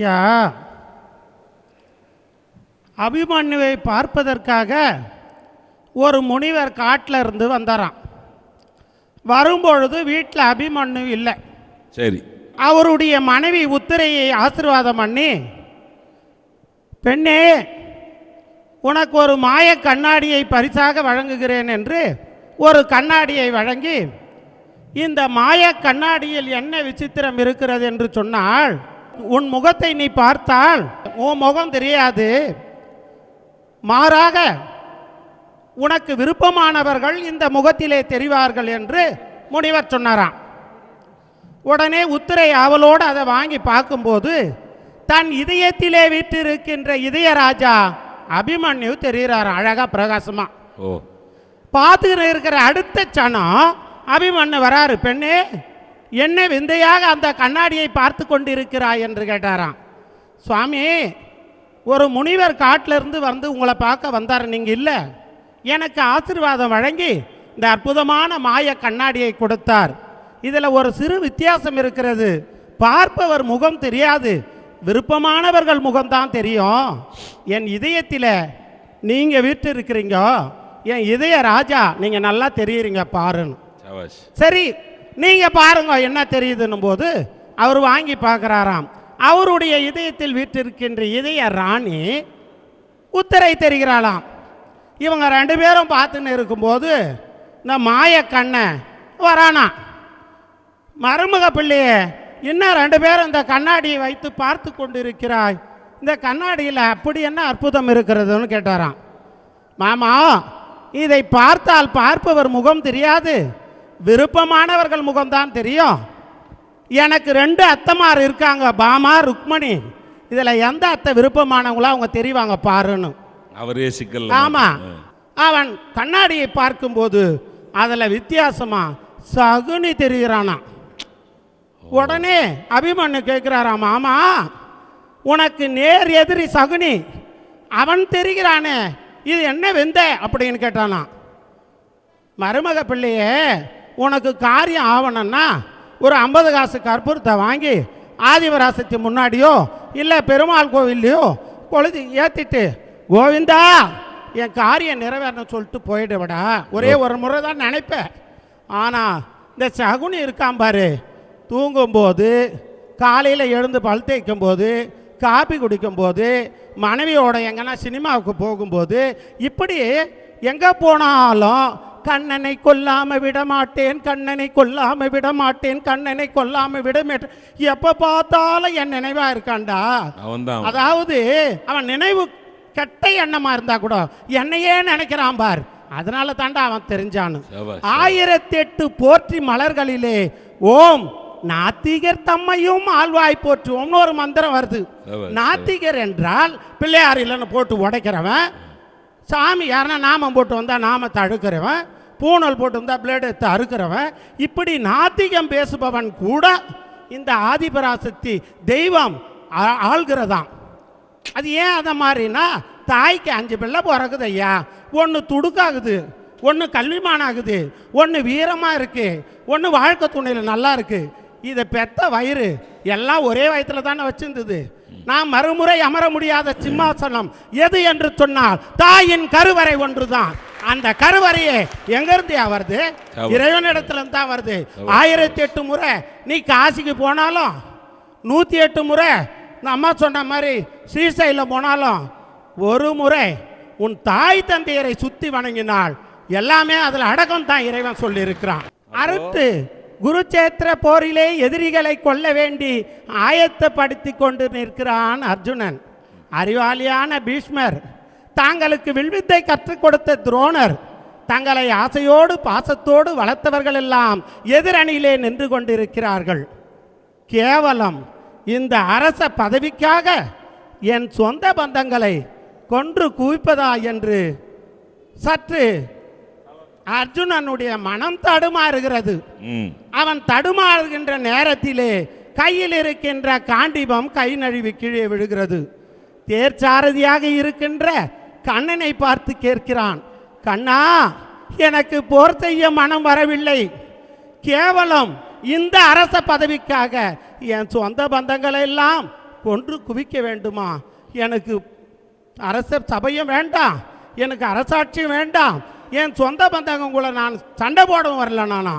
ஐயா அபிமன்யுவை பார்ப்பதற்காக ஒரு முனிவர் காட்டில் இருந்து வந்தாராம். வரும்பொழுது வீட்டில் அபிமன்யு இல்லை. சரி. அவருடைய மனைவி உத்திரையை ஆசீர்வாதம் பண்ணி பெண்ணே உனக்கு ஒரு மாய கண்ணாடியை பரிசாக வழங்குகிறேன் என்று ஒரு கண்ணாடியை வழங்கி இந்த மாய கண்ணாடியில் என்ன விசித்திரம் இருக்கிறது? என்று சொன்னால் உன் முகத்தை நீ பார்த்தால் உன் முகம் தெரியாது. மாறாக உனக்கு விருப்பமானவர்கள் இந்த முகத்திலே தெரிவார்கள் என்று முனிவர் சொன்னாராம். உடனே உத்திரை அவளோடு அதை வாங்கி பார்க்கும்போது தன் இதயத்திலே வீற்றிருக்கின்ற இதயராஜா அபிமன்யு தெரிகிறாராம் அழகா பிரகாசமா. ஓ. பார்த்துக்கிட்டு இருக்கிற அடுத்த சனம் அபிமன்யு வராரு பெண்ணே என்ன விந்தையாக அந்த கண்ணாடியை பார்த்து கொண்டிருக்கிறாய் என்று கேட்டாராம். சுவாமி ஒரு முனிவர் காட்டில இருந்து வந்து உங்களை பார்க்க வந்தார் நீங்கள் இல்லை. எனக்கு ஆசீர்வாதம் வழங்கி இந்த அற்புதமான மாய கண்ணாடியை கொடுத்தார். இதில் ஒரு சிறு வித்தியாசம் இருக்கிறது. பார்ப்பவர் முகம் தெரியாது விருப்பமானவர்கள் முகம்தான் தெரியும். என் இதயத்தில் நீங்கள் வீட்டு இருக்கிறீங்க என் இதய ராஜா நீங்கள் நல்லா தெரியுறீங்க பாருன்னு. சரி நீங்கள் பாருங்க என்ன தெரியுதுன்னும் போது அவர் வாங்கி பார்க்குறாராம். அவருடைய இதயத்தில் வீற்றிருக்கின்ற இதய ராணி உத்தரை தெரிகிறாளாம். இவங்க ரெண்டு பேரும் பார்த்துன்னு இருக்கும்போது இந்த மாய கண்ணை வரானா. மருமக பிள்ளையே இன்னும் ரெண்டு பேரும் இந்த கண்ணாடியை வைத்து பார்த்து கொண்டிருக்கிறாய். இந்த கண்ணாடியில் அப்படி என்ன அற்புதம் இருக்கிறதுன்னு கேட்டாராம். மாமா இதை பார்த்தால் பார்ப்பவர் முகம் தெரியாது. விருப்பமானவர்கள் முகம்தான் தெரியும். எனக்கு ரெண்டு அத்தமார் இருக்காங்க பாமா ருக்மணி. இதில் எந்த அத்தை விருப்பமானவங்களோ அவங்க தெரிவாங்க பாருன்னு. அவரே சிக்கல் ஆமா. அவன் கண்ணாடியை பார்க்கும்போது அதில் வித்தியாசமா சகுனி தெரிகிறானா. உடனே அபிமன்யு கேட்கிறாராம் ஆமா உனக்கு நேர் எதிரி சகுனி. அவன் தெரிகிறானே இது என்ன வெந்த? அப்படின்னு கேட்டானா. மருமக பிள்ளையே உனக்கு காரியம் ஆவணும்னா ஒரு ஐம்பது காசு கற்பூரத்தை வாங்கி ஆதிவராசத்து முன்னாடியோ இல்லை பெருமாள் கோவில்லையோ கொளுத்தி ஏற்றிட்டு கோவிந்தா என் காரியம் நிறைவேறணும் சொல்லிட்டு போயிடுவடா. ஒரே ஒரு முறை தான் நினைப்பேன். ஆனால் இந்த சகுனி இருக்கான் பாரு. தூங்கும்போது காலையில் எழுந்து பல் தேய்க்கும் போது காபி குடிக்கும்போது மனைவியோட எங்கன்னா சினிமாவுக்கு போகும்போது இப்படி எங்கே போனாலும் கண்ணனை கொல்லாம விட மாட்டேன் கண்ணனை கொல்லாம விட மாட்டேன் கண்ணனை கொல்லாம விட மாட்டேன் எப்போ பார்த்தாலும் என் நினைவா தான் அதாவது அவன் நினைவு கெட்ட எண்ணமா இருந்தா கூட என்னையே நினைக்கிறான் பார். அதனால தாண்டா அவன் தெரிஞ்சானு. ஆயிரத்தி எட்டு போற்றி மலர்களிலே ஓம் நாத்திகர் தம்மையும் ஆழ்வாய் போற்றுவோம்னு ஒரு மந்திரம் வருது. நாத்திகர் என்றால் பிள்ளையார் இல்லைன்னு போட்டு உடைக்கிறவன் சாமி யாருன்னா நாமம் போட்டு வந்தால் நாமத்தை அழுக்கிறவன் பூணல் போட்டு வந்தால் பிளேடு எடுத்து அறுக்கிறவன் இப்படி நாத்திகம் பேசுபவன் கூட இந்த ஆதிபராசக்தி தெய்வம் ஆ- ஆள்கிறதாம். அது ஏன் அதை மாதிரினா தாய்க்கு அஞ்சு பிள்ளை பிறகுது ஐயா. ஒன்று துடுக்காகுது ஒன்று கல்விமானாகுது ஒன்று வீரமாக இருக்குது ஒன்று வாழ்க்கை துணையில் நல்லா இருக்குது இதை பெத்த வயிறு எல்லாம் ஒரே வயத்தில் தானே வச்சுருந்தது. நான் மறுமுறை அமர முடியாத சிம்மாசனம் எது என்று சொன்னால் தாயின் கருவறை ஒன்றுதான். அந்த கருவறையே எங்கிருந்து வருது. இறைவனிடத்துல இருந்து தான் வருது. ஆயிரத்தி எட்டு முறை நீ காசிக்கு போனாலும் நூற்றி எட்டு முறை அம்மா சொன்ன மாதிரி ஸ்ரீசைலம் போனாலும் ஒரு முறை உன் தாய் தந்தையரை சுத்தி வணங்கினால் எல்லாமே அதில் அடக்கம் தான் இறைவன் சொல்லியிருக்கிறான். அறுத்து குருச்சேத்திர போரிலே எதிரிகளை கொல்ல வேண்டி ஆயத்தப்படுத்தி கொண்டு நிற்கிறான் அர்ஜுனன். அறிவாளியான பீஷ்மர் தாங்களுக்கு வில்வித்தை கற்றுக் கொடுத்த துரோணர் தங்களை ஆசையோடு பாசத்தோடு வளர்த்தவர்கள் எல்லாம் எதிரணியிலே நின்று கொண்டிருக்கிறார்கள். கேவலம் இந்த அரச பதவிக்காக என் சொந்த பந்தங்களை கொன்று குவிப்பதா என்று சற்று அர்ஜுனனுடைய மனம் தடுமாறுகிறது. அவன் தடுமாறுகின்ற நேரத்திலே கையில் இருக்கின்ற காண்டிபம் கை நழுவி கீழே விழுகிறது. தேர்ச்சாரதியாக இருக்கின்ற கண்ணனை பார்த்து கேட்கிறான் கண்ணா எனக்கு போர் செய்ய மனம் வரவில்லை. கேவலம் இந்த அரச பதவிக்காக என் சொந்த பந்தங்களை எல்லாம் கொன்று குவிக்க வேண்டுமா? எனக்கு அரச சபையும் வேண்டாம் எனக்கு அரசாட்சியும் வேண்டாம். என் சொந்த பந்தங்க கூட நான் சண்டை போடவும் வரல நானா.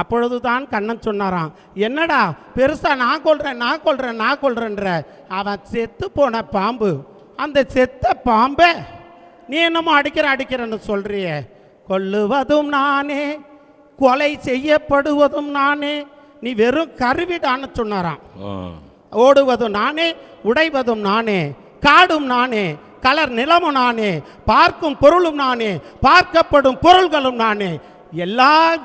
அப்பொழுது தான் கண்ணன் சொன்னாராம் என்னடா பெருசா நான் கொள்றேன் நான் கொள்றேன் நான் கொள்றேன்ற அவன் செத்து போன பாம்பு. அந்த செத்த பாம்பை நீ என்னமோ அடிக்கிற அடிக்கிறன்னு சொல்றியே. கொல்லுவதும் நானே கொலை செய்யப்படுவதும் நானே. நீ வெறும் கருவிடான்னு சொன்னாராம். ஓடுவதும் நானே உடைவதும் நானே காடும் நானே கலர் நிலமும் நானே பார்க்கும் பொருளும் நானே பார்க்கப்படும் பொருள்களும் நானே. எல்லா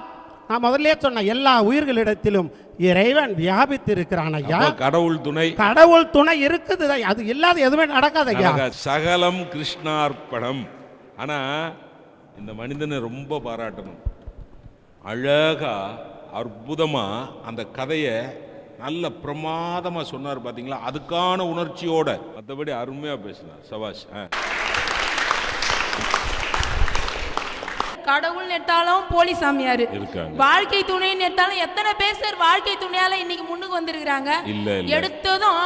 நான் முதல்ல சொன்ன எல்லா உயிர்களிடத்திலும் இறைவன் வியாபித்திருக்கிறான் ஐயா. அப்ப கடவுள் துணை. கடவுள் துணை இருக்குது. ஐயா. அது இல்லாத எதுவுமே நடக்காது ஐயா. சகலம் கிருஷ்ணார்ப்பணம் ஆனா இந்த மனிதனை ரொம்ப பாராட்டணும். அழகா அற்புதமா அந்த கதையை நல்ல பிரமாதமா சொன்னார் பாத்தீங்களா? அதுக்கான உணர்ச்சியோட. மற்றபடி அருமையா பேசினார் சபாஷ். கடவுள் நெட்டாலும் போலி சாமியாரு. வாழ்க்கை துணை நெட்டாலும் எத்தனை பேர் சார் வாழ்க்கை துணையால இன்னைக்கு முன்னுக்கு வந்திருக்கிறாங்க. எடுத்ததும்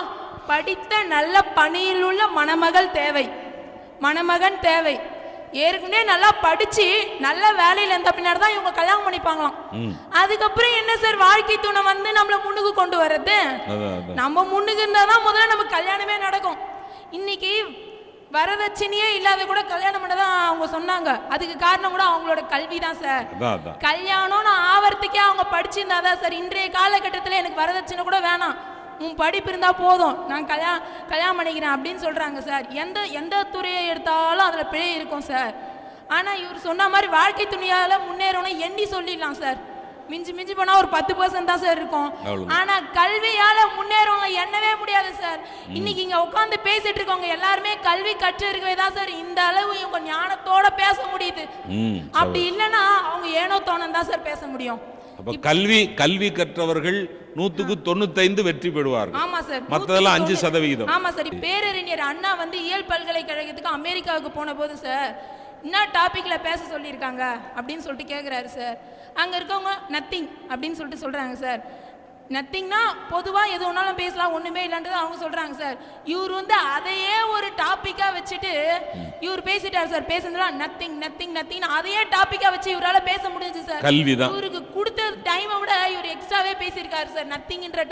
படித்த நல்ல பணியில் உள்ள மணமகள் தேவை. மணமகன் தேவை. ஏற்கனவே நல்லா படிச்சு நல்ல வேலையில இருந்த பின்னாடி தான் இவங்க கல்யாணம் பண்ணிப்பாங்களாம். அதுக்கப்புறம் என்ன சார் வாழ்க்கை துணை வந்து நம்மள முன்னுக்கு கொண்டு வர்றது? நம்ம முன்னுக்கு இருந்தா தான் முதல்ல நம்ம கல்யாணமே நடக்கும். இன்னைக்கு வரதட்சணையே இல்லாத கூட கல்யாணம் பண்ணதான் அவங்க சொன்னாங்க. அதுக்கு காரணம் கூட அவங்களோட கல்வி தான் சார். அதான் கல்யாணம்னு ஆவறதுக்கே அவங்க படிச்சிருந்தாதான் சார். இன்றைய காலகட்டத்தில் எனக்கு வரதட்சணை கூட வேணாம். உன் படிப்பு இருந்தா போதும். நான் கல்யாணம் கல்யாணம் பண்ணிக்கிறேன் அப்படின்னு சொல்றாங்க சார். எந்த எந்த துறையை எடுத்தாலும் அதுல பிழை இருக்கும் சார். ஆனா இவர் சொன்ன மாதிரி வாழ்க்கை துணியால முன்னேறணும் எண்ணி சொல்லிடலாம் சார். மிஞ்சி மிஞ்சி போனா ஒரு பத்து பர்சன்ட் தான் சார் இருக்கும். அவ்வளவுதான். ஆனா கல்வியால முன்னேறவங்க எண்ணவே முடியாது சார். இன்னைக்கு இங்க உட்காந்து பேசிட்டு இருக்கவங்க எல்லாருமே கல்வி கற்று இருக்கவே தான் சார். இந்த அளவு இவங்க ஞானத்தோட பேச முடியுது. அப்படி இல்லைன்னா அவங்க ஏனோ தோணம் தான் சார் பேச முடியும். அப்ப கல்வி கல்வி கற்றவர்கள் நூத்துக்கு தொண்ணூத்தைந்து வெற்றி பெறுவார்கள். ஆமா சார் மத்ததெல்லாம் அஞ்சு சதவிகிதம். ஆமா சார் பேரறிஞர் அண்ணா வந்து இயல் பல்கலைக்கழகத்துக்கு அமெரிக்காவுக்கு போன போது சார் என்ன டாபிக்ல பேச சொல்லியிருக்காங்க அப்படின்னு சொல்லிட்டு கேட்குறாரு சார். அங்க இருக்கவங்க நத்திங் அப்படின்னு சொல்லிட்டு சொல்றாங்க சார். நத்திங்னா பொதுவா எது வேணாலும் பேசலாம் ஒண்ணுமே இல்லைன்றது அவங்க சொல்றாங்க சார் இவர் வந்து அதையே ஒரு டாபிக்கா வச்சுட்டு இவர் பேசிட்டார் சார் பேசுனதுலாம் நத்திங் நத்திங் நத்திங் அதையே டாபிக்கா வச்சு இவரால பேச முடிஞ்சு சார் கல்விதான். இவருக்கு கொடுத்த டைமை விட இவர் எக்ஸ்ட்ராவே பேசியிருக்காரு சார் நத்திங்ன்ற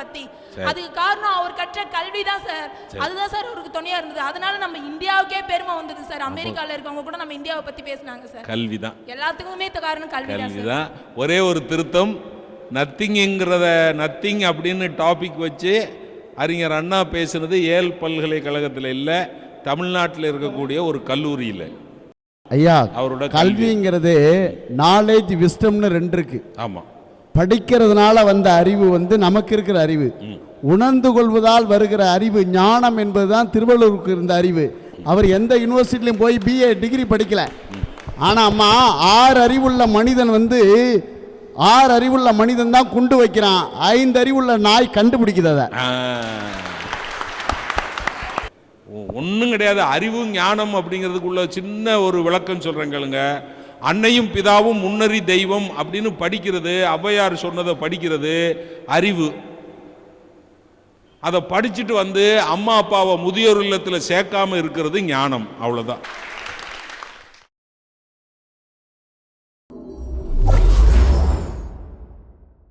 பத்தி. சரி. அதுக்கு காரணம் அவர் கற்ற கல்வி தான் சார். அதுதான் சார் அவருக்கு துணையா இருந்தது. அதனால நம்ம இந்தியாவுக்கே பெருமை வந்தது சார் அமெரிக்கால இருக்கவங்க கூட நம்ம இந்தியாவை பத்தி பேசினாங்க சார் கல்விதான் எல்லாத்துக்குமே இது காரணம் கல்வி தான். ஒரே ஒரு திருத்தம் நத்திங்கிறத நத்திங் அப்படின்னு டாபிக் வச்சு அறிஞர் அண்ணா பேசுனது ஏல் பல்கலைக்கழகத்தில் இல்லை தமிழ்நாட்டில் இருக்கக்கூடிய ஒரு கல்லூரியில். ஐயா அவரோட கல்வி. கல்விங்கிறது நாலேஜ் விஸ்டம்னு ரெண்டு இருக்கு. ஆமாம் படிக்கிறதுனால வந்த அறிவு வந்து நமக்கு இருக்கிற அறிவு. உணர்ந்து கொள்வதால் வருகிற அறிவு ஞானம் என்பதுதான் திருவள்ளுவருக்கு இருந்த அறிவு. அவர் எந்த யூனிவர்சிட்டிலையும் போய் பிஏ டிகிரி படிக்கல. ஆனா அம்மா ஆறு அறிவுள்ள மனிதன் வந்து ஆறு அறிவுள்ள மனிதன் தான் குண்டு வைக்கிறான். ஐந்து அறிவுள்ள நாய் கண்டுபிடிக்குது அதை. ஒன்றும் கிடையாது. அறிவு ஞானம் அப்படிங்கிறதுக்குள்ள சின்ன ஒரு விளக்கம் சொல்கிறேன் கேளுங்க. அன்னையும் பிதாவும் முன்னறி தெய்வம் அப்படின்னு படிக்கிறது ஔவையார் சொன்னதை படிக்கிறது அறிவு. அதை படிச்சுட்டு வந்து அம்மா அப்பாவை முதியோர் இல்லத்தில் சேர்க்காம இருக்கிறது ஞானம். அவ்வளோதான்